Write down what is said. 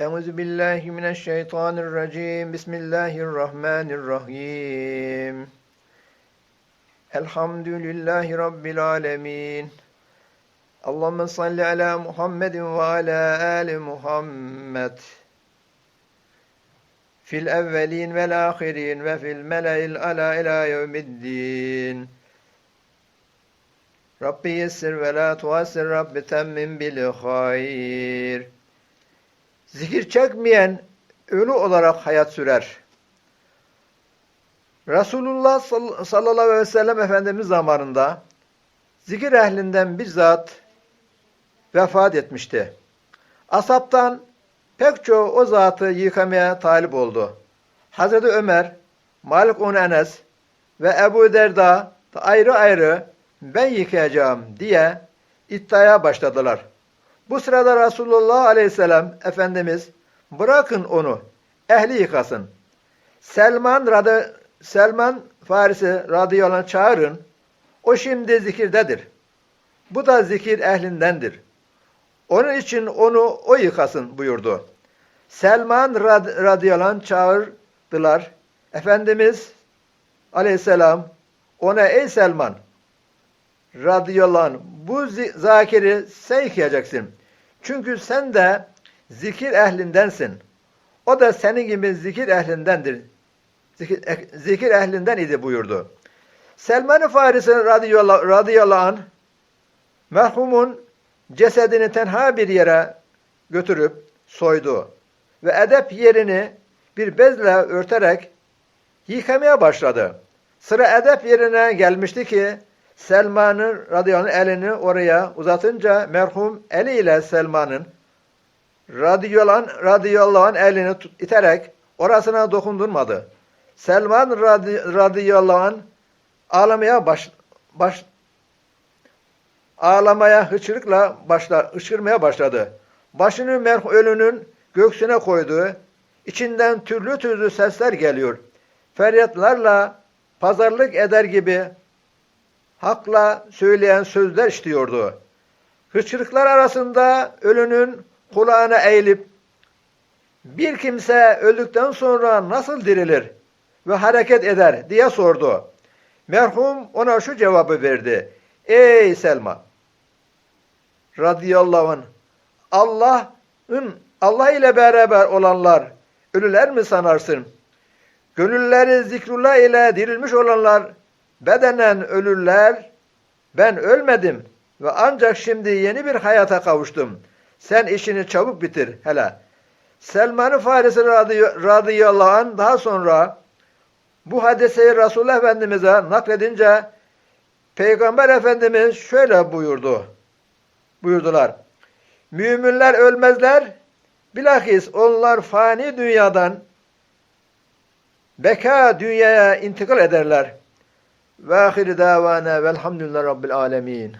Euzu billahi mineşşeytanirracim. Bismillahirrahmanirrahim. Elhamdülillahi rabbil alamin. Allahumme salli ala Muhammedin ve ala ali Muhammed. Fil evvelin vel ahirin ve fil mele'il ala ila yevmiddin. Rabbi yessir ve la tuassir Rabbi temmim bil hayr. Zikir çekmeyen ölü olarak hayat sürer. Resulullah sall- sallallahu aleyhi ve sellem Efendimiz zamanında zikir ehlinden bir zat vefat etmişti. Asaptan pek çoğu o zatı yıkamaya talip oldu. Hazreti Ömer, Malik onu Enes ve Ebu Derda da ayrı ayrı ben yıkayacağım diye iddiaya başladılar. Bu sırada Resulullah Aleyhisselam Efendimiz bırakın onu ehli yıkasın. Selman radı Selman Farisi radıyallahu çağırın. O şimdi zikirdedir. Bu da zikir ehlindendir. Onun için onu o yıkasın buyurdu. Selman rad radıyallahu çağırdılar. Efendimiz aleyhisselam ona ey Selman radıyallahu bu zakiri sen yıkayacaksın. Çünkü sen de zikir ehlindensin. O da senin gibi zikir ehlindendir. Zikir, eh- zikir ehlinden idi buyurdu. Selman-ı Farisi radıyallahu, radıyallahu anh merhumun cesedini tenha bir yere götürüp soydu ve edep yerini bir bezle örterek yıkamaya başladı. Sıra edep yerine gelmişti ki Selman'ın radıyallahu anh elini oraya uzatınca merhum eliyle Selman'ın radıyallahu radıyallahu anh elini iterek orasına dokundurmadı. Selman radi, radıyallahu anh ağlamaya baş, baş ağlamaya hıçkırıkla başla, hıçkırmaya başladı. Başını merh ölünün göğsüne koydu. İçinden türlü türlü sesler geliyor. Feryatlarla pazarlık eder gibi hakla söyleyen sözler işliyordu. Hıçkırıklar arasında ölünün kulağına eğilip bir kimse öldükten sonra nasıl dirilir ve hareket eder diye sordu. Merhum ona şu cevabı verdi. Ey Selma radıyallahu anh Allah'ın Allah ile beraber olanlar ölüler mi sanarsın? Gönülleri zikrullah ile dirilmiş olanlar bedenen ölürler. Ben ölmedim ve ancak şimdi yeni bir hayata kavuştum. Sen işini çabuk bitir hele. Selman-ı Farisi radıyallahu anh daha sonra bu hadiseyi Resulullah Efendimiz'e nakledince Peygamber Efendimiz şöyle buyurdu. Buyurdular. Müminler ölmezler. Bilakis onlar fani dünyadan beka dünyaya intikal ederler. Ve ahiri davana velhamdülillahi rabbil alemin.